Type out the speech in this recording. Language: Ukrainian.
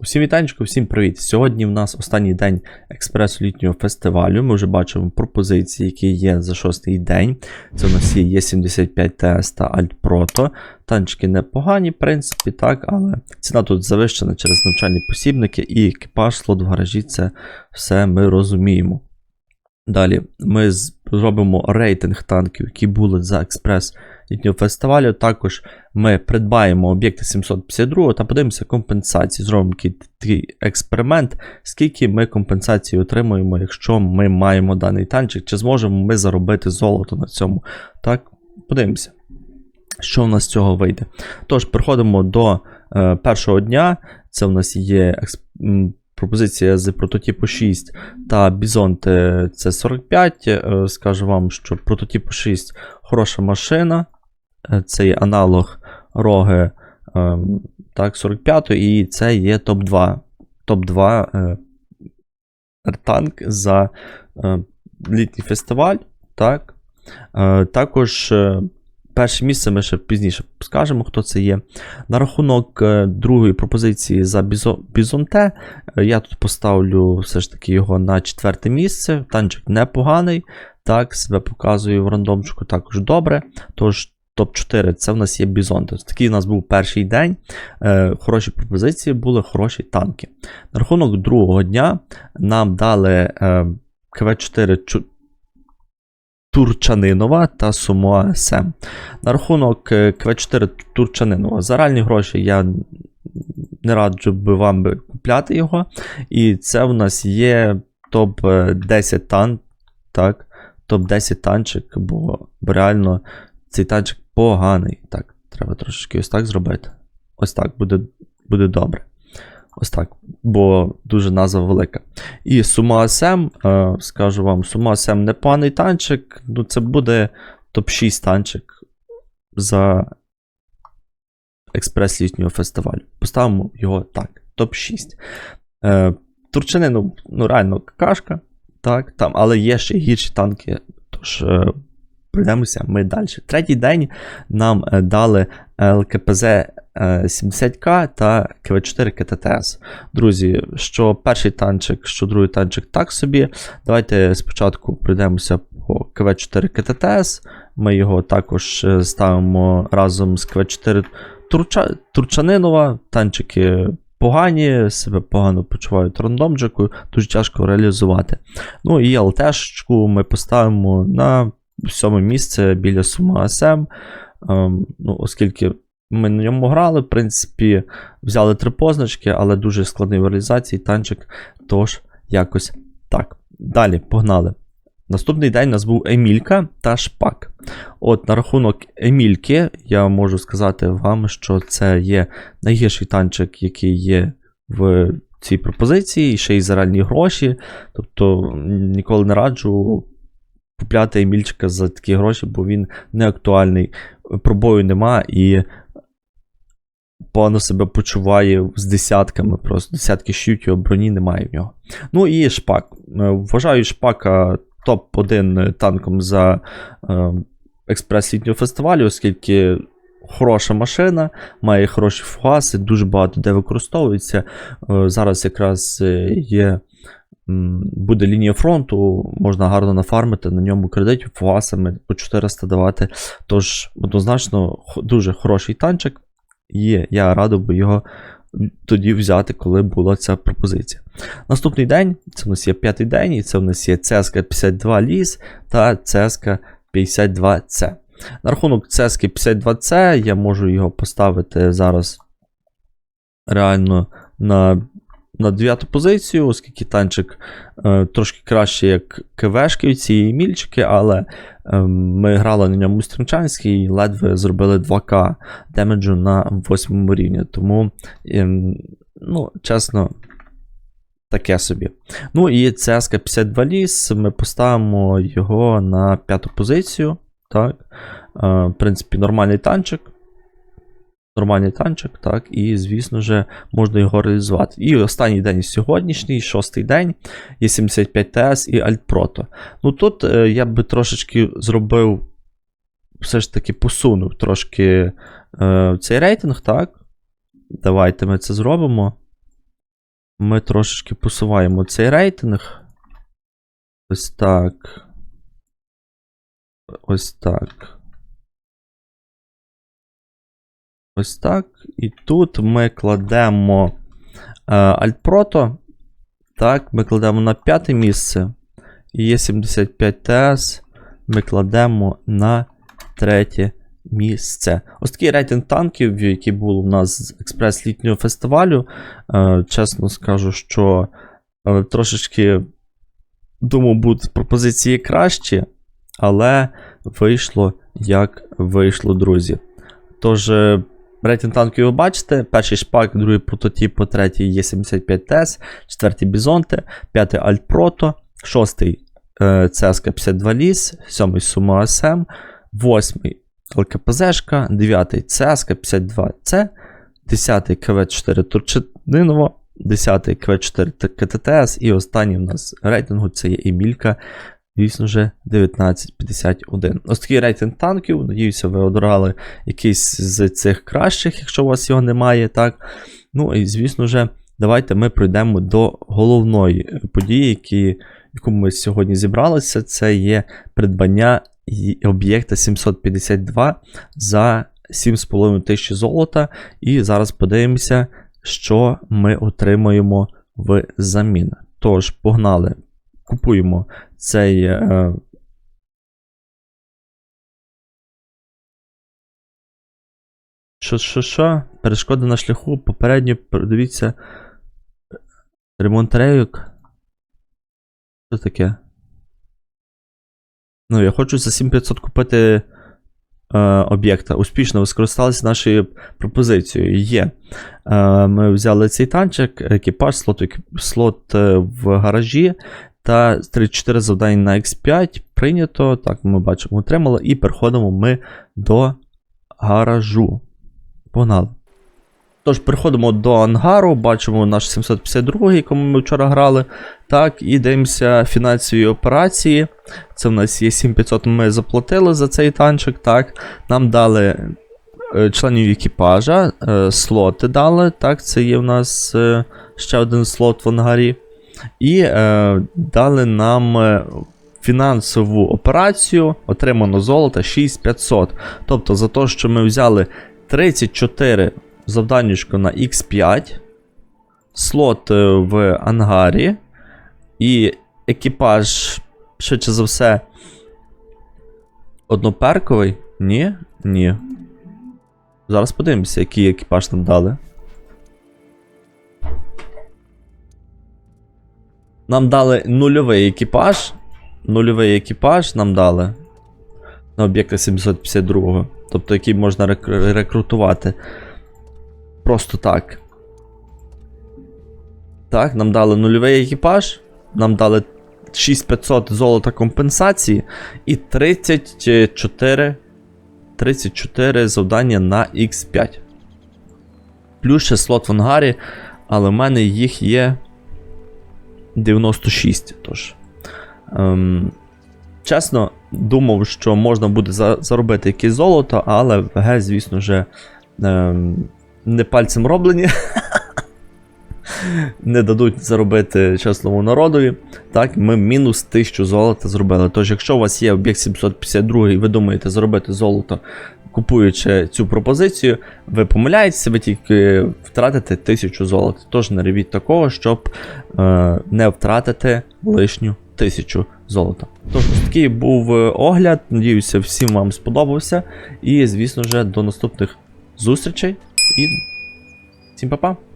Усім вітанечко, всім привіт! Сьогодні в нас останній день експресу літнього фестивалю. Ми вже бачимо пропозиції, які є за шостий день. Це у нас є 75 TS та Alt Proto. Танчики непогані, в принципі, так, але ціна тут завищена через навчальні посібники і екіпаж, слот в гаражі це все ми розуміємо. Далі ми зробимо рейтинг танків, які були за експрес літнього фестивалю. Також ми придбаємо об'єкти 752 та подивимося компенсації. Зробимо такий, експеримент, скільки ми компенсації отримуємо, якщо ми маємо даний танчик, чи зможемо ми заробити золото на цьому. Так, подивимося, що в нас з цього вийде. Тож, переходимо до е, першого дня. Це в нас є експ... пропозиція з прототипу 6 та Бізонти це 45. Е, Скажу вам, що прототипу 6 хороша машина. Е, Це є аналог роги е, так, 45 і це є топ-2. Топ-2 е, танк за літній фестиваль. Так. Також перше місце ми ще пізніше скажемо, хто це є. На рахунок другої пропозиції за Бізо- Бізонте, я тут поставлю все ж таки його на четверте місце. Танчик непоганий. Так, себе показую в рандомчику також добре. Тож топ-4 це в нас є Бізонте. Ось Такий у нас був перший день. Е, хороші пропозиції були, хороші танки. На рахунок другого дня нам дали е, КВ-4 Чу- Турчанинова та Сумоа СМ. На рахунок е, КВ-4 Турчанинова. За реальні гроші я не раджу би вам би купляти його. І це в нас є топ-10 тан. Так, топ-10 танчик, бо, бо реально цей танчик поганий. Так, треба трошечки ось так зробити. Ось так буде, буде добре. Ось так, бо дуже назва велика. І Сума СМ, е, скажу вам, Сума СМ непоганий танчик. Ну, це буде топ-6 танчик за експрес літнього фестивалю. Поставимо його так, топ-6. Е, Турчини, ну, ну реально какашка. Так, там, але є ще гірші танки. Тож е, пройдемося ми далі. Третій день нам е, дали ЛКПЗ е, 70К та КВ4 КТТС. Друзі, що перший танчик, що другий танчик так собі. Давайте спочатку пройдемося по КВ4 КТТС. Ми його також е, ставимо разом з КВ4 Турча... Турчанинова. Танчики погані, себе погано почувають рандомджику, дуже тяжко реалізувати. Ну і ЛТшку ми поставимо на сьоме місце біля Сума СМ. Ем, ну, оскільки ми на ньому грали, в принципі, взяли три позначки, але дуже складний в реалізації танчик, тож якось так. Далі, погнали. Наступний день у нас був Емілька та Шпак. От на рахунок Емільки, я можу сказати вам, що це є найгірший танчик, який є в цій пропозиції, ще й за реальні гроші. Тобто ніколи не раджу купляти Емільчика за такі гроші, бо він не актуальний, пробою нема і погано себе почуває з десятками. Просто десятки його броні немає в нього. Ну і Шпак. Е, Вважаю Шпака топ-1 танком за е, експрес літнього фестивалю, оскільки хороша машина, має хороші фугаси, дуже багато де використовується. Е, зараз якраз є. Буде лінія фронту, можна гарно нафармити на ньому кредитів фугасами по 400 давати. Тож, однозначно, дуже хороший танчик. І я радив би його тоді взяти, коли була ця пропозиція. Наступний день це у нас є п'ятий день, і це у нас є CSK 52 ліс та CSK 52C. На рахунок CSK 52C я можу його поставити зараз реально на, на 9 позицію, оскільки танчик е, трошки краще, як КВшківці і мільчики, але е, ми грали на ньому стрімчанський і ледве зробили 2К демеджу на 8 рівні. Тому, ем, ну, чесно, таке собі. Ну і CSK 52 ліс, ми поставимо його на п'яту позицію. Так. Е, в принципі, нормальний танчик. Нормальний танчик, так, і, звісно ж, можна його реалізувати. І останній день сьогоднішній, шостий день, є 75 ТС і Proto. Ну тут е, я би трошечки зробив, все ж таки посунув трошки е, цей рейтинг, так. Давайте ми це зробимо. Ми трошечки посуваємо цей рейтинг. Ось так. Ось так. Ось так. І тут ми кладемо е, Альтпрото. Так, ми кладемо на п'яте місце. І є 75 TS. Ми кладемо на третє місце. Ось такий рейтинг танків, який був у нас з експрес-літнього фестивалю. Е, чесно скажу, що е, трошечки думав, будуть пропозиції кращі, але вийшло як вийшло, друзі. Тож, рейтинг танків ви бачите: перший шпак, другий прототип, третій є 75 ТС, четвертий Бізонте, п'ятий Альтпрото, шостий е, ЦСК 52 Ліс, сьомий Сумо СМ, восьмий ЛКПЗшка, дев'ятий ЦСК 52С, десятий КВ4 Турчининова, 10 КВ4 КТТС і останній у нас рейтингу це є Емілька, звісно же, 1951. Ось такий рейтинг танків. Надіюся, ви обрали якийсь з цих кращих, якщо у вас його немає. так. Ну і звісно же, давайте ми пройдемо до головної події, які, яку ми сьогодні зібралися. Це є придбання об'єкта 752 за 7,5 тисячі золота. І зараз подивимося, що ми отримаємо в замін. Тож, погнали, купуємо цей. Е, що, що, що? Перешкоди на шляху. Попередньо дивіться. Ремонт рейок. Що таке? Ну, я хочу за 7500 купити е, об'єкта. Успішно ви скористалися нашою пропозицією. Є. Е, ми взяли цей танчик, екіпаж, слот, слот е, в гаражі та 34 завдання на X5. Прийнято. Так, ми бачимо, отримали. І переходимо ми до гаражу. Погнали. Тож, переходимо до ангару, бачимо наш 752, якому ми вчора грали. Так, і дивимося фінансові операції. Це в нас є 7500 ми заплатили за цей танчик. Так, нам дали е, членів екіпажа, е, слоти дали. Так, це є в нас е, ще один слот в ангарі. І е, дали нам е, фінансову операцію, отримано золото 6500. Тобто за те, що ми взяли 34 завданнячко на X5, слот е, в ангарі, і екіпаж, швидше за все, одноперковий. Ні? Ні. Зараз подивимося, який екіпаж нам дали. Нам дали нульовий екіпаж. Нульовий екіпаж нам дали. На об'єкта 752. Тобто, який можна рек- рекрутувати. Просто так. Так, нам дали нульовий екіпаж. Нам дали 6500 золота компенсації і 34. 34 завдання на X5. Плюс ще слот в ангарі, але в мене їх є 96. Тож. Ем, чесно, думав, що можна буде за, заробити якесь золото, але ВГ, звісно ж, ем, не пальцем роблені. Не дадуть заробити чесному народові. Так, ми мінус 1000 золота зробили. Тож, якщо у вас є об'єкт 752 і ви думаєте заробити золото, купуючи цю пропозицію, ви помиляєтеся, ви тільки втратите 1000 золота. Тож не робіть такого, щоб е, не втратити лишню тисячу золота. Тож, такий був е, огляд. Надіюся, всім вам сподобався. І, звісно ж, до наступних зустрічей і всім па-па!